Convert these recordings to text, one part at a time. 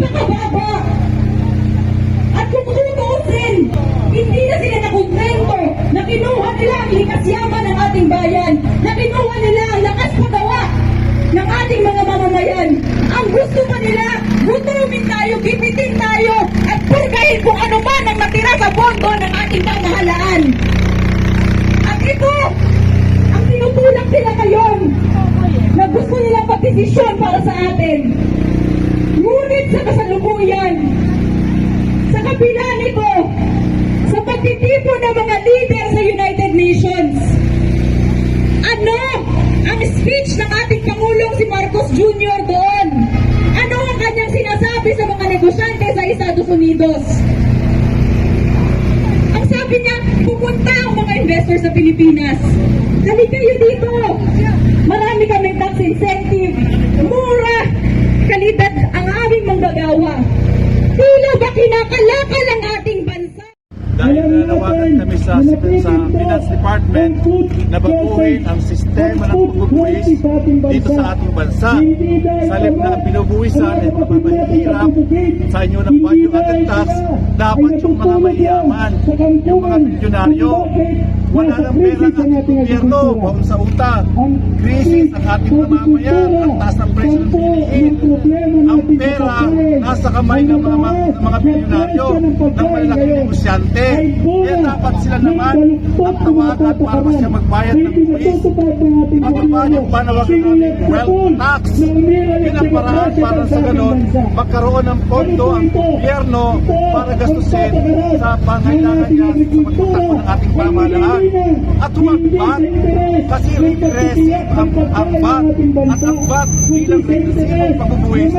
napakababa. At kung tutuusin, hindi na sila nakontento na kinuha nila ang likas yaman ng ating bayan, na kinuha nila ang lakas pagawa ng ating mga mamamayan. Ang gusto pa nila, gutumin tayo, gipitin tayo, at purgahin kung ano man ang natira sa bondo ng ating pamahalaan. At ito, ang tinutulak nila ngayon, na gusto nilang pagdesisyon para sa atin. Sa kasalukuyan, sa kabila nito, sa pagtitipon ng mga leader sa United Nations, ano ang speech ng ating Pangulong si Marcos Jr. doon? Ano ang kanyang sinasabi sa mga negosyante sa Estados Unidos? Ang sabi niya, pupunta ang mga investor sa Pilipinas. Dali kayo dito. Marami kaming Kinakalakal ang ating bansa? Dahil nanawagan kami sa, sa Finance Department na baguhin ang sistema ng pagbubuwis dito sa ating bansa. Sa halip na binubuwisan at mapapahihirap sa inyo ng value added tax, dapat yung mga mayayaman, yung mga bilyonaryo, wala ng pera ang ating gobyerno kung sa utang. Krisis ang ating mamamayan, ang taas ng presyo ng bilihin. Ang pera nasa kamay ng mga, ng mga bilyonaryo, ng malalaking negosyante. Kaya dapat sila naman ang tawagan para siya magbayad ng buwis. Mababa yung panawagan natin wealth tax. Yun ang paraan para sa ganon magkaroon ng pondo ang gobyerno para gastusin sa pangailangan niya sa pagtatakbo ng ating pamahalaan. At humagbat kasi regressive ang, ang VAT at ang VAT bilang regressivong pagbubuwis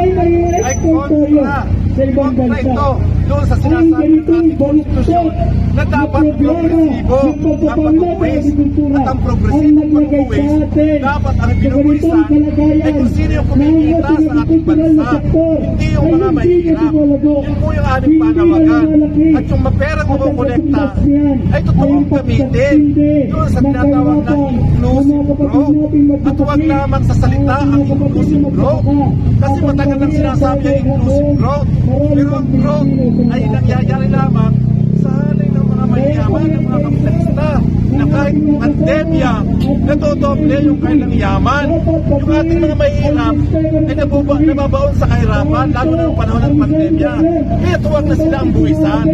ay kontra kontra ito doon sa sinasabi ng ating konstitusyon na dapat progresibo ang pagbubuwis at ang progresibong pagbubuwis dapat ang binubuwisan ay kung sino yung kumikita sa ating bansa hindi yung mga mahihirap. yun po yung aming panawagan. at yung mapera kumukolekta ay totoong gamitin doon sa tinatawag na inclusive growth. at huwag lamang sa salita ang inclusive growth. kasi matagal nang sinasabi ang inclusive growth pero ang growth ay nangyayari lamang sa halay ng mga mayayaman ng mga kapitalista na kahit pandemya natodoble yung kanilang yaman. Yung ating mga mahihirap ay nabuba, nababaon sa kahirapan lalo na ng panahon ng pandemya. Kaya tuwag na sila ang buwisan.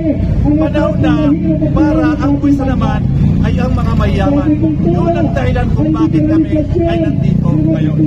Panahon na para ang buwisan naman ay ang mga mayayaman yun ang dahilan kung bakit kami ay nandito ngayon